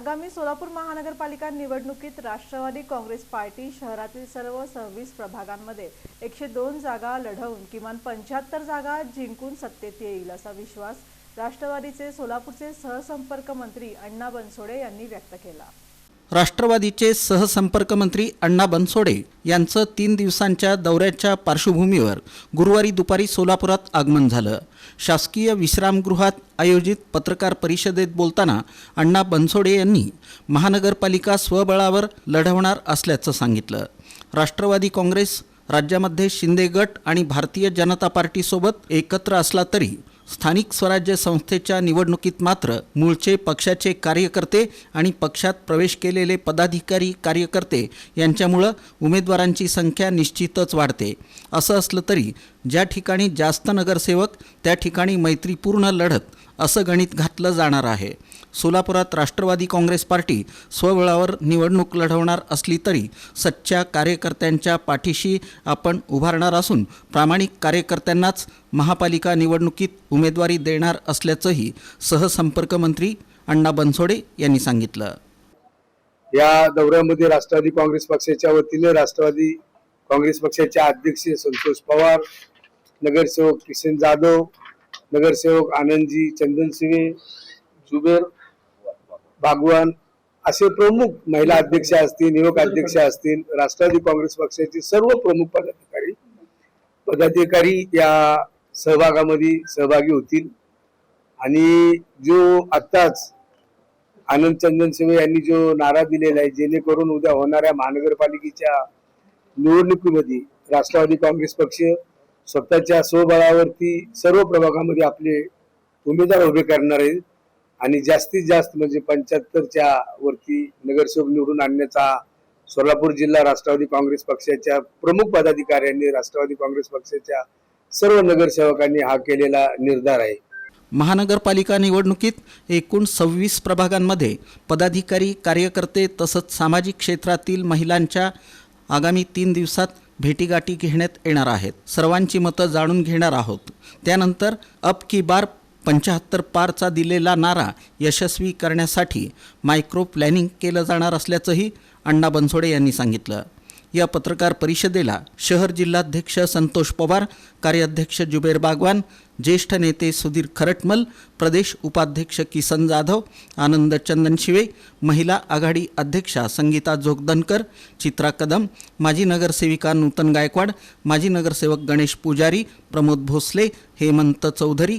आगामी सोलापूर महानगरपालिका निवडणुकीत राष्ट्रवादी काँग्रेस पार्टी शहरातील सर्व सव्वीस प्रभागांमध्ये एकशे दोन जागा लढवून किमान पंच्याहत्तर जागा जिंकून सत्तेत येईल असा विश्वास राष्ट्रवादीचे सोलापूरचे सहसंपर्क मंत्री अण्णा बनसोडे यांनी व्यक्त केला. राष्ट्रवादीचे सहसंपर्क मंत्री अण्णा बनसोडे यांचं तीन दिवसांच्या दौऱ्याच्या पार्श्वभूमीवर गुरुवारी दुपारी सोलापुरात आगमन झालं. शासकीय विश्रामगृहात आयोजित पत्रकार परिषदेत बोलताना अण्णा बनसोडे यांनी महानगरपालिका स्वबळावर लढवणार असल्याचं सांगितलं. राष्ट्रवादी काँग्रेस राज्यामध्ये शिंदे गट आणि भारतीय जनता पार्टीसोबत एकत्र असला तरी स्थानिक स्वराज्य संस्थेच्या निवडणुकीत मात्र मूळचे पक्षाचे कार्यकर्ते आणि पक्षात प्रवेश केलेले पदाधिकारी कार्यकर्ते यांच्यामुळं उमेदवारांची संख्या निश्चितच वाढते. असं असलं तरी ज्या ठिकाणी जास्त नगरसेवक त्या ठिकाणी मैत्रीपूर्ण लढत असं गणित घातलं जाणार आहे. सोलापुरात राष्ट्रवादी काँग्रेस पार्टी स्वबळावर निवडणूक लढवणार असली तरी सच्च्या कार्यकर्त्यांच्या पाठीशी आपण उभारणार असून प्रामाणिक कार्यकर्त्यांनाच महापालिका निवडणुकीत उमेदवारी देणार असल्याचंही सहसंपर्क मंत्री अण्णा बनसोडे यांनी सांगितलं. या दौऱ्यामध्ये राष्ट्रवादी काँग्रेस पक्षाच्या वतीने राष्ट्रवादी काँग्रेस पक्षाचे अध्यक्ष संतोष पवार नगरसेवक किशन जाधव नगरसेवक आनंदजी सिवे जुबेर भागवान असे प्रमुख महिला अध्यक्ष असतील युवक अध्यक्ष असतील राष्ट्रवादी काँग्रेस पक्षाचे सर्व प्रमुख पदाधिकारी पदाधिकारी या सहभागामध्ये सहभागी होतील. आणि जो आत्ताच आनंद चंदन सिंह यांनी जो नारा दिलेला आहे जेणेकरून उद्या होणाऱ्या महानगरपालिकेच्या निवडणुकीमध्ये राष्ट्रवादी काँग्रेस पक्ष स्वतःच्या स्वबळावरती सर्व प्रभागामध्ये आपले उमेदवार उभे करणार आहेत. आणि जास्तीत जास्त म्हणजे पंच्याहत्तरच्या वरती नगरसेवक निवडून आणण्याचा सोलापूर जिल्हा राष्ट्रवादी काँग्रेस पक्षाच्या प्रमुख पदाधिकाऱ्यांनी राष्ट्रवादी काँग्रेस पक्षाच्या सर्व नगरसेवकांनी हा केलेला निर्धार आहे. महानगरपालिका निवडणुकीत एकूण सव्वीस प्रभागांमध्ये पदाधिकारी कार्यकर्ते तसंच सामाजिक क्षेत्रातील महिलांच्या आगामी तीन दिवसात भेटीगाठी घेण्यात येणार आहेत. सर्वांची मतं जाणून घेणार आहोत. त्यानंतर अप की बार पंच्याहत्तर पारचा दिलेला नारा यशस्वी करण्यासाठी मायक्रो प्लॅनिंग केलं जाणार असल्याचंही अण्णा बनसोडे यांनी सांगितलं. या पत्रकार परिषदेला शहर जिल्हाध्यक्ष संतोष पवार कार्याध्यक्ष जुबेर बागवान ज्येष्ठ नेते सुधीर खरटमल प्रदेश उपाध्यक्ष किसन जाधव आनंद चंदन शिवे महिला आघाडी अध्यक्षा संगीता जोगदनकर चित्रा कदम माजी नगरसेविका नूतन गायकवाड माजी नगरसेवक गणेश पुजारी प्रमोद भोसले हेमंत चौधरी